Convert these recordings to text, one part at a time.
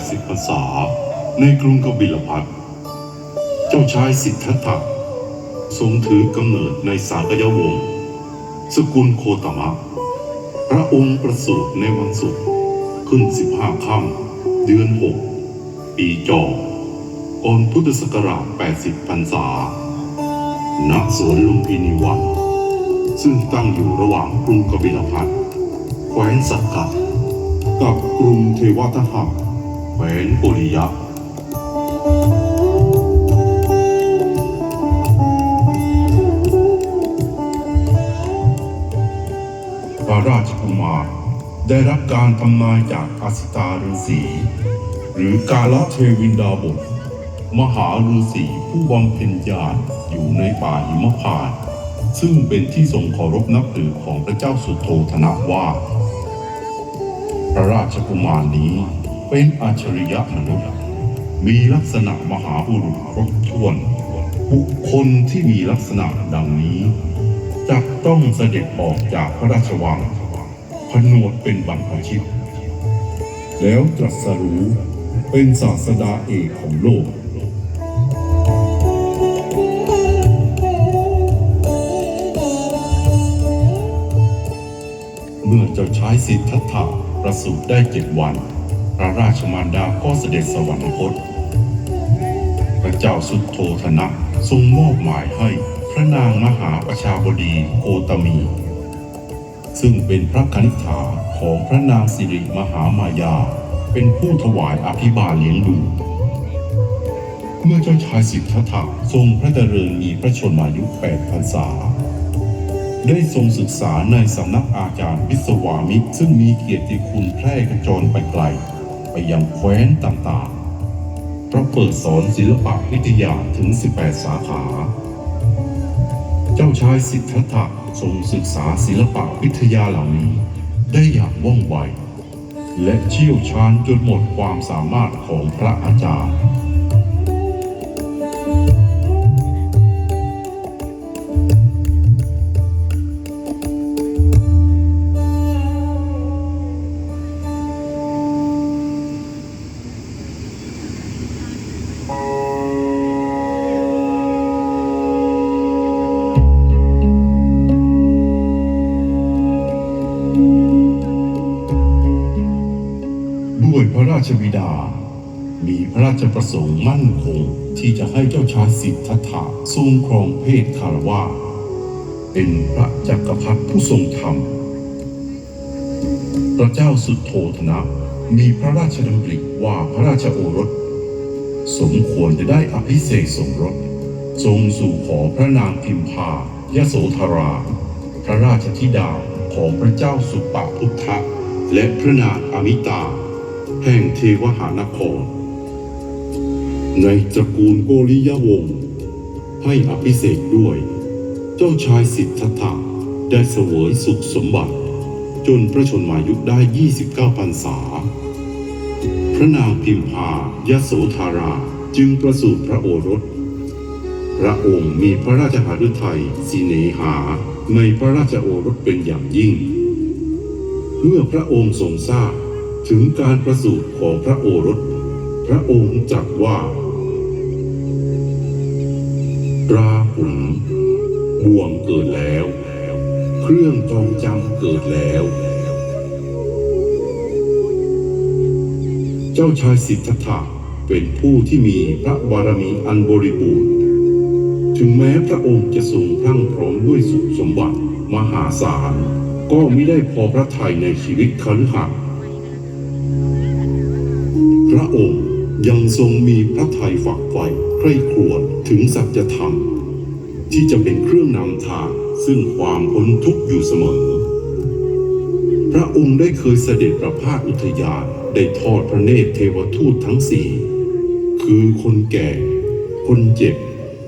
80พรรษา ในกรุงกบิลพัทเจ้าชายสิทธัตถะทรงถือกำเนิดในสากยวงศ์สกุลโคตมะ พระองค์ประสูติในวันศุกร์ขึ้น 15 ค่ำเดือน 6 ปีจอก่อนพุทธศักราช 80 พรรษา ณ สวนลุมพินีวัน ซึ่งตั้งอยู่ระหว่างกรุงกบิลพัทแคว้นสักกะกับกรุงเทวทหะแข วนปุริยะพระราชกุมารได้รับการทำนายจากอสิตาฤาษีหรือกาลเทวินดาบท มหาฤาษีผู้บำเพ็ญญาณอยู่ในป่าหิมพานต์ซึ่งเป็นที่ทรงเคารพนับถือของพระเจ้าสุโธธนะว่า พระราชกุมารนี้ เป็นอัจฉริยะมนุษย์มีลักษณะมหาบุรุษครบถ้วน บุคคลที่มีลักษณะดังนี้จะต้องเสด็จออกจากพระราชวังผนวดเป็นบรรพชิต แล้วตรัสรู้เป็นศาสดาเอกของโลกเมื่อเจ้าชายสิทธัตถะประสูติได้เจ็ดวัน ระราชมารดาก็เสด็จสวรรคต พระเจ้าสุโธธนะทรงมอบหมายให้พระนางมหาประชาบดีโคตมี ซึ่งเป็นพระคณิษฐาของพระนางสิริมหามายา เป็นผู้ถวายอภิบาลเลี้ยงดู เมื่อเจ้าชายสิทธัตถะทรงพระเจริญมีพระชนมายุแปดพรรษาได้ทรงศึกษาในสำนักอาจารย์วิศวามิตรซึ่งมีเกียรติคุณแพร่กระจรไปไกล ไปยังแคว้นต่างๆ เพราะเปิดสอนศิลปะวิทยาถึง 18 สาขา เจ้าชายสิทธัตถะทรงศึกษาศิลปะวิทยาเหล่านี้ ได้อย่างว่องไว และเชี่ยวชาญจนหมดความสามารถของพระอาจารย์ จะสิทธัตถะทรงครองเพศคารวาเป็นพระจักรพรรดิผู้ทรงธรรม พระเจ้าสุโธธนะ มีพระราชดำริว่าพระราชโอรส สมควรจะได้อภิเษกสมรส ทรงสู่ขอพระนางพิมพายโสธรา พระราชธิดาของพระเจ้าสุปาพุทธะและพระนางอมิตา แห่งเทวหานคร ในตระกูลโกริยวงศ์ให้อภิเษกด้วย เจ้าชายสิทธัตถะได้เสวยสุขสมบัติ จนพระชนมายุได้ 29พรรษา พระนางพิมพายโสธาราจึงประสูติพระโอรส พระองค์มีพระราชหฤทัยสิเนหาในพระราชโอรสเป็นอย่างยิ่ง เมื่อพระองค์ทรงทราบถึงการประสูติของพระโอรส ระองค์จักว่า ราหุลบ่วงเกิดแล้ว เครื่องจองจำเกิดแล้ว เจ้าชายสิทธัตถะเป็นผู้ที่มีพระบารมีอันบริบูรณ์ ถึงแม้พระองค์จะทรงพรั่งพร้อมด้วยสุขสมบัติมหาศาล ก็ไมิได้พอพระทัยในชีวิตคฤหัสถ์พระองค์ ยังทรงมีพระทัยฝักใฝ่ใคร่ครวญถึงสัจธรรม ที่จะเป็นเครื่องนำทางซึ่งความพ้นทุกข์อยู่เสมอ พระองค์ได้เคยเสด็จประพาสอุทยานได้ทอดพระเนตรเทวทูตทั้งสี่ คือคนแก่ คนเจ็บ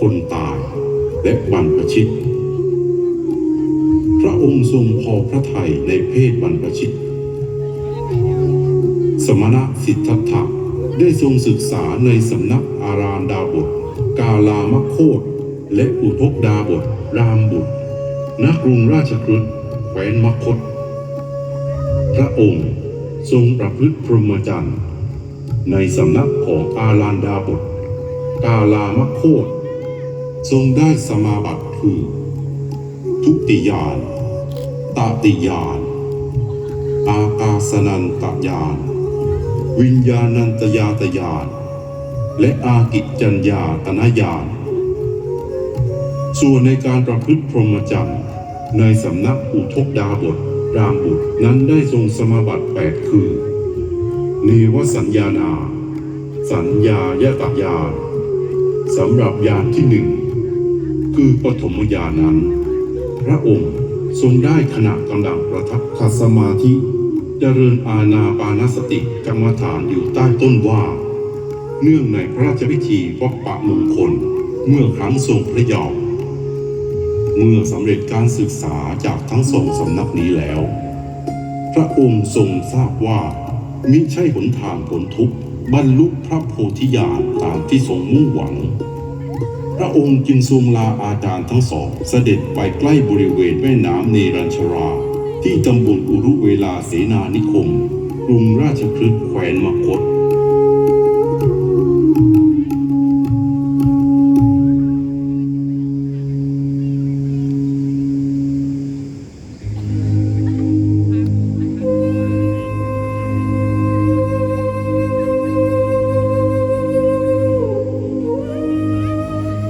คนตาย และบรรพชิต พระองค์ทรงพอพระทัยในเพศบรรพชิต สมณะสิทธัตถะ ได้ทรงศึกษาในสำนักอารามดาบท กาลามโคตและอุทกดาบทรามบุตรณกรุงราชคฤห์แคว้นมคต พระองค์ทรงประพฤติพรหมจรรย์ในสำนักของอาลานดาบท กาลามโคตทรงได้สมาบัติคือ ทุติยานตาติยาน อากาสนันตยาน วิญญาณันตยาตยาน และอากิจจัญญาตนญาณส่วนในการประพฤติพรหมจรรย์ในสำนักอุทกดาบทรามบุตรนั้นได้ทรงสมาบัติแปดคือเนวสัญญานา สัญญายตญาณสำหรับยานที่หนึ่งคือปฐมญาณนั้น พระองค์ทรงได้ขณะกำลังประทับขัสมาธิ เจริญอาณาปานสติกรรมฐานอยู่ใต้ต้นว่า เนื่องในพระราชพิธีวัปปะมงคลเมื่อครั้งทรงพระเยาว์เมื่อสำเร็จการศึกษาจากทั้งสองสำนักนี้แล้ว พระองค์ทรงทราบว่า มิใช่หนทางพ้นทุกข์บรรลุพระโพธิญาณตามที่ทรงมุ่งหวัง พระองค์จึงทรงลาอาจารย์ทั้งสองเสด็จไปใกล้บริเวณแม่น้ำเนรัญชรา ที่ตำบลอุรุเวลาเสนานิคม กรุงราชคฤห์แคว้นมคต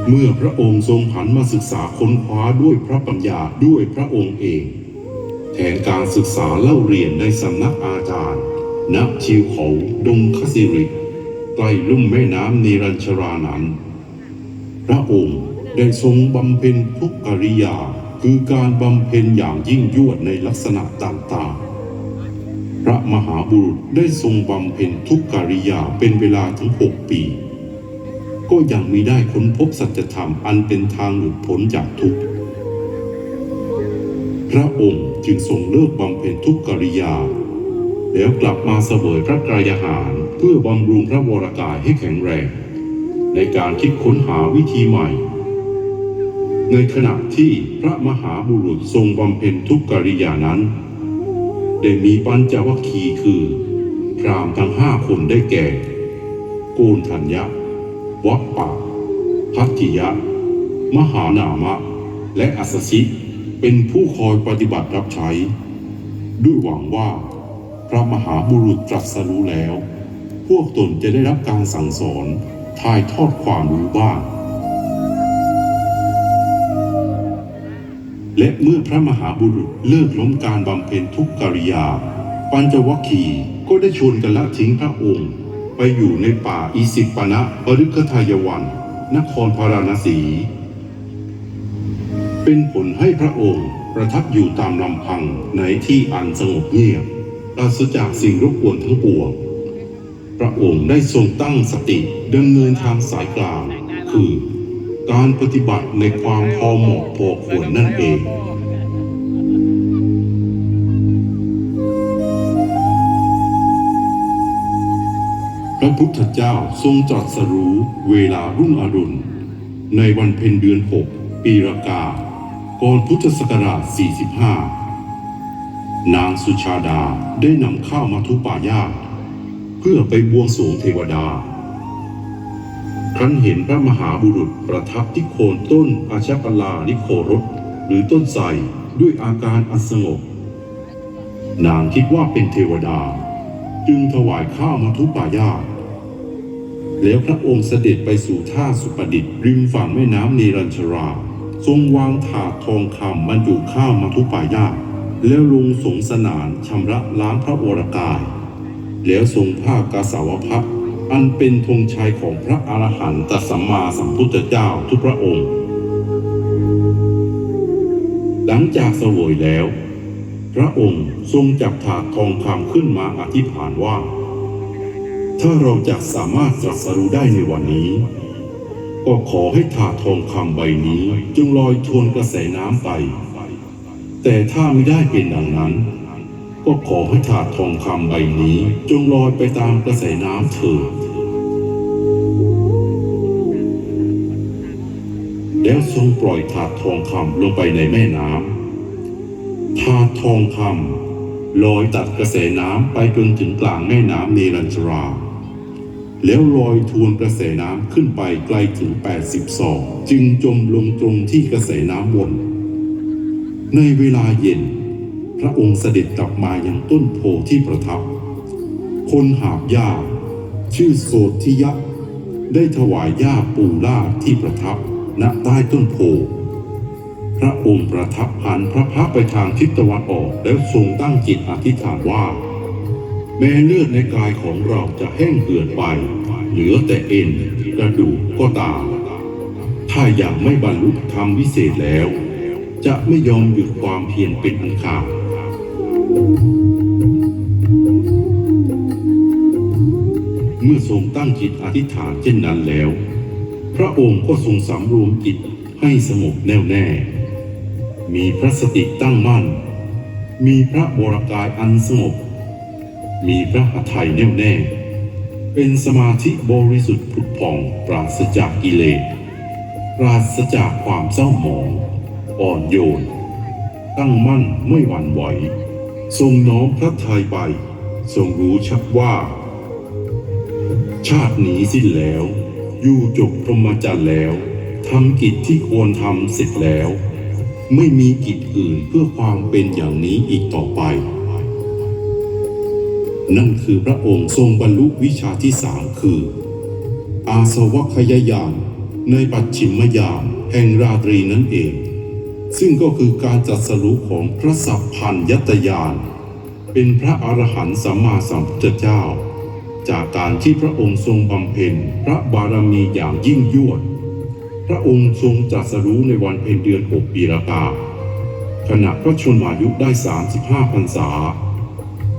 เมื่อพระองค์ทรงหันมาศึกษาค้นคว้าด้วยพระปัญญาด้วยพระองค์เอง แทนการศึกษาเล่าเรียนในสำนักอาจารย์ ณ ชิวเขาดงคสิริใกล้ลุ่มแม่น้ำนีรัญชรานั้น พระองค์ได้ทรงบำเพ็ญทุกอริยาคือการบำเพ็ญอย่างยิ่งยวดในลักษณะต่างๆ พระมหาบุรุษได้ทรงบำเพ็ญทุกกริยาเป็นเวลาถึงหกปี ก็ยังมิได้ค้นพบสัจธรรมอันเป็นทางหลุดพ้นจากทุกข์ พระองค์จึงทรงเลิกบำเพ็ญทุกกริยา แล้วกลับมาเสวยพระกายอาหารเพื่อบำรุงพระวรกายให้แข็งแรง ในการคิดค้นหาวิธีใหม่ ในขณะที่พระมหาบุรุษทรงบำเพ็ญทุกกริยานั้น ได้มีปัญจวัคคีย์คือ พรามทั้งห้าคนได้แก่ โกนทัญญะ วัปปะพัทธิยะ มหานามะ และอัสสิ เป็นผู้คอยปฏิบัติรับใช้ ด้วยหวังว่าพระมหาบุรุษตรัสรู้แล้ว พวกตนจะได้รับการสั่งสอนถ่ายทอดความรู้บ้าง และเมื่อพระมหาบุรุษเลิกล้มการบำเพ็ญทุกกิริยา ปัญจวัคคีย์ก็ได้ชวนกันละทิ้งพระองค์ ไปอยู่ในป่าอิสิปนะปริคทายวัน นครพาราณสี เป็นผลให้พระองค์ประทับอยู่ตามลำพังในที่อันสงบเงียบปราศจากสิ่งรบกวนทั้งปวง พระองค์ได้ทรงตั้งสติดำเนินทางสายกลาง คือการปฏิบัติในความพอเหมาะพอควรนั่นเองพระพุทธเจ้าทรงตรัสรู้เวลารุ่งอรุณ ในวันเพ็ญเดือนหกปีรากา ก่อนพุทธศักราช 45 นางสุชาดาได้นำข้าวมาทุปายาตเพื่อไปบวงสรวงเทวดา ครั้นเห็นพระมหาบุรุษประทับที่โคนต้นอาชาปลาลิโครสหรือต้นไทรด้วยอาการอันสงบ นางคิดว่าเป็นเทวดา จึงถวายข้าวมาทุปายาตแล้วพระองค์เสด็จไปสู่ท่าสุปดิษฐ์ริมฝั่งแม่น้ำเนรัญชรา ทรงวางถาดทองคำบรรจุข้าวมาทุปายาตแล้วลงสงสนานชำระล้างพระวรกาย แล้วทรงผ้ากาสาวพัดอันเป็นธงชัยของพระอรหันตสัมมาสัมพุทธเจ้าทุกพระองค์ หลังจากเสวยแล้ว พระองค์ทรงจับถาดทองคำขึ้นมาอธิษฐานว่า ถ้าเราจะสามารถตรัสรู้ได้ในวันนี้ ก็ขอให้ถาดทองคำใบนี้จงลอยทวนกระแสน้ำไป แต่ถ้าไม่ได้เป็นดังนั้น ก็ขอให้ถาดทองคำใบนี้จงลอยไปตามกระแสน้ำเถิดแล้วทรงปล่อยถาดทองคำลงไปในแม่น้ำถาดทองคำลอยตัดกระแสน้ำไปจนถึงกลางแม่น้ำเนรัญชรา แล้วลอยทวนกระแสน้ำขึ้นไปไกลถึง 80 ศอก จึงจมลงตรงที่กระแสน้ำวน ในเวลาเย็น พระองค์เสด็จกลับมายังต้นโพที่ประทับ คนหาบหญ้าชื่อโสธิยะ ได้ถวายหญ้าปูล่าที่ประทับณใต้ต้นโพ พระองค์ประทับหันพระพักไปทางทิศตะวันออกแล้วทรงตั้งจิตอธิษฐานว่า แม้เลือดในกายของเราจะแห้งเหือดไป เหลือแต่เอ็นกระดูกก็ตาม ถ้ายังไม่บรรลุธรรมวิเศษแล้ว จะไม่ยอมหยุดความเพียรเป็นอันขาดเมื่อทรงตั้งจิตอธิษฐานเช่นนั้นแล้ว พระองค์ก็ทรงสำรวมจิตให้สงบแน่วแน่ มีพระสติตั้งมั่น มีพระวรกายอันสงบ มีพระหทัยแน่วแน่ เป็นสมาธิบริสุทธิ์ผุดผ่องปราศจากกิเลสปราศจากความเศร้าหมองอ่อนโยน ตั้งมั่นไม่หวั่นไหว ทรงน้อมพระทัยไป ทรงรู้ชัดว่า ชาตินี้สิ้นแล้ว อยู่จบพรหมจรรย์แล้วทำกิจที่ควรทำเสร็จแล้ว ไม่มีกิจอื่นเพื่อความเป็นอย่างนี้อีกต่อไป นั่นคือพระองค์ทรงบรรลุวิชาที่สามคือ อาสวัคยายานในปัจฉิมยามแห่งราตรีนั่นเอง ซึ่งก็คือการจัดสรุปของพระสัพพัญยัตยาน เป็นพระอรหันต์สัมมาสัมพุทธเจ้า จากการที่พระองค์ทรงบำเพ็ญพระบารมีอย่างยิ่งยวด พระองค์ทรงตรัสรู้ในวันเพ็ญเดือนหกปีรากาขณะพระชนมายุได้ 35พรรษา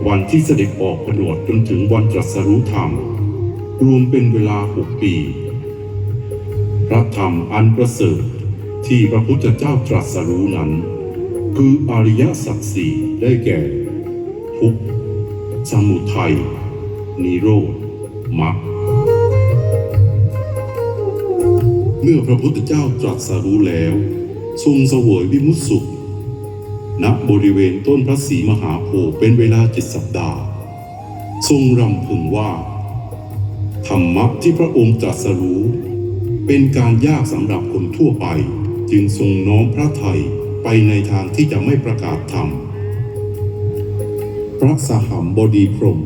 วันที่เสด็จออกผนวดจนถึงวันตรัสรู้ธรรม รวมเป็นเวลาหกปี พระธรรมอันประเสริฐที่พระพุทธเจ้าตรัสรู้นั้น คืออริยสัจสี่ได้แก่ ทุกข์สมุทัย นิโรธมรรคเมื่อพระพุทธเจ้าตรัสรู้แล้ว ทรงเสวยวิมุตสุข ณบริเวณต้นพระศรีมหาโพธิ์เป็นเวลาเจ็ดสัปดาห์ ทรงรำพึงว่า ธรรมะที่พระองค์ตรัสรู้ เป็นการยากสำหรับคนทั่วไป จึงทรงน้อมพระทัยไปในทางที่จะไม่ประกาศธรรม พระสหัมบดีพรม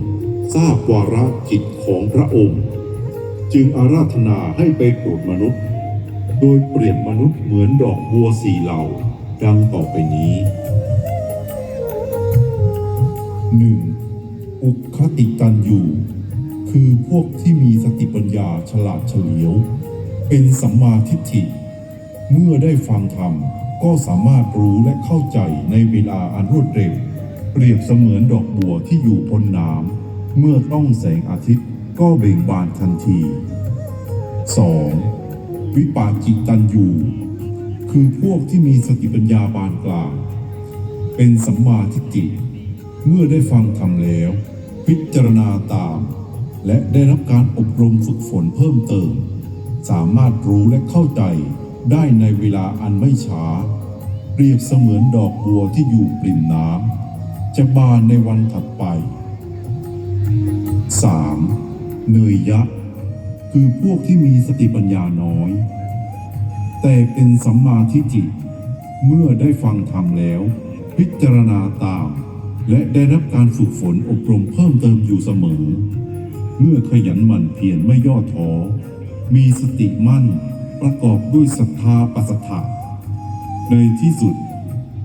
ทราบวาระจิตของพระองค์ จึงอาราธนาให้ไปโปรดมนุษย์ โดยเปรียบมนุษย์เหมือนดอกบัวสีเหล่าดังต่อไปนี้ 1. อุคติตันยูคือพวกที่มีสติปัญญาฉลาดเฉลียว เป็นสัมมาทิฏฐิ เมื่อได้ฟังธรรมก็สามารถรู้และเข้าใจในเวลาอันรวดเร็ว เปรียบเสมือนดอกบัวที่อยู่พ้นน้ำเมื่อต้องแสงอาทิตย์ก็เบ่งบานทันที 2. วิปาจิตันยูคือพวกที่มีสติปัญญาบานกลาง เป็นสัมมาทิฏฐิ เมื่อได้ฟังธรรมแล้ว พิจารณาตาม และได้รับการอบรมฝึกฝนเพิ่มเติม สามารถรู้และเข้าใจได้ในเวลาอันไม่ช้า เปรียบเสมือนดอกบัวที่อยู่ปริ่มน้ำจะบานในวันถัดไป 3. เนยยะ คือพวกที่มีสติปัญญาน้อย แต่เป็นสัมมาทิฏฐิเมื่อได้ฟังธรรมแล้ว พิจารณาตาม และได้รับการฝึกฝนอบรมเพิ่มเติมอยู่เสมอ เมื่อขยันหมั่นเพียรไม่ย่อท้อ มีสติมั่นประกอบด้วยศรัทธาปัสสถะในที่สุด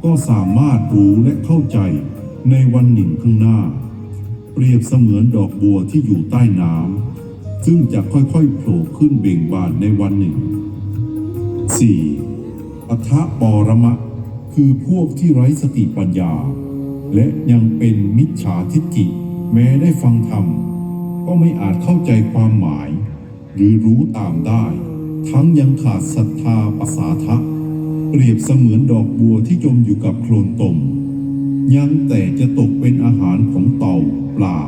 ก็สามารถรู้และเข้าใจในวันหนึ่งข้างหน้า เปรียบเสมือนดอกบัวที่อยู่ใต้น้ำซึ่งจะค่อยๆโผล่ขึ้นเบ่งบานในวันหนึ่ง 4. อัทะปรมะ คือพวกที่ไร้สติปัญญา และยังเป็นมิจฉาทิฏฐิแม้ได้ฟังธรรม ก็ไม่อาจเข้าใจความหมาย หรือรู้ตามได้ ทั้งยังขาดศรัทธาปสาทะเปรียบเสมือนดอกบัวที่จมอยู่กับโคลนตม ยังแต่จะตกเป็นอาหารของเต่าปลา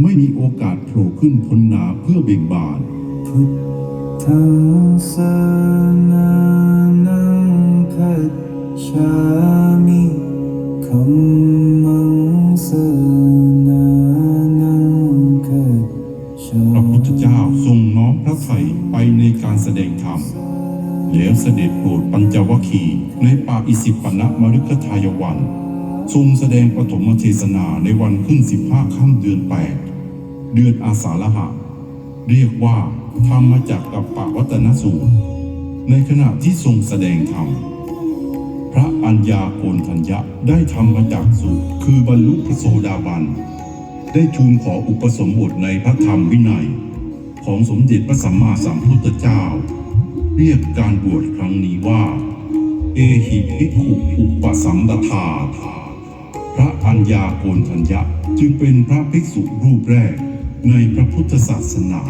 ไม่มีโอกาสโผล่ขึ้นพ้นน้ำเพื่อเบ่งบานพุทธังสานานังคัจฉามิ พระพุทธเจ้าทรงน้อมพระไทยไปในการแสดงธรรม แล้วเสด็จโปรดปัญจวัคคีย์ในป่าอิสิปนะมฤคทายวัน ทรงแสดงปฐมเทศนาในวันขึ้นสิบห้าค่ำเดือนแปดเดือนอาสาฬหะ เรียกว่าธรรมจักกับปวัตนสูตร ในขณะที่ทรงแสดงธรรม พระอัญญาโกณทัญญะได้ธรรมจักสูตรคือบรรลุพระโสดาบัน ได้ทูลขออุปสมบทในพระธรรมวินัย ของสมเด็จพระสัมมาสัมพุทธเจ้า เรียกการบวชครั้งนี้ว่า เอหิภิกขุอุปสัมปทา พระอัญญาโกณทัญญะจึงเป็นพระภิกษุรูปแรกในพระพุทธศาสนา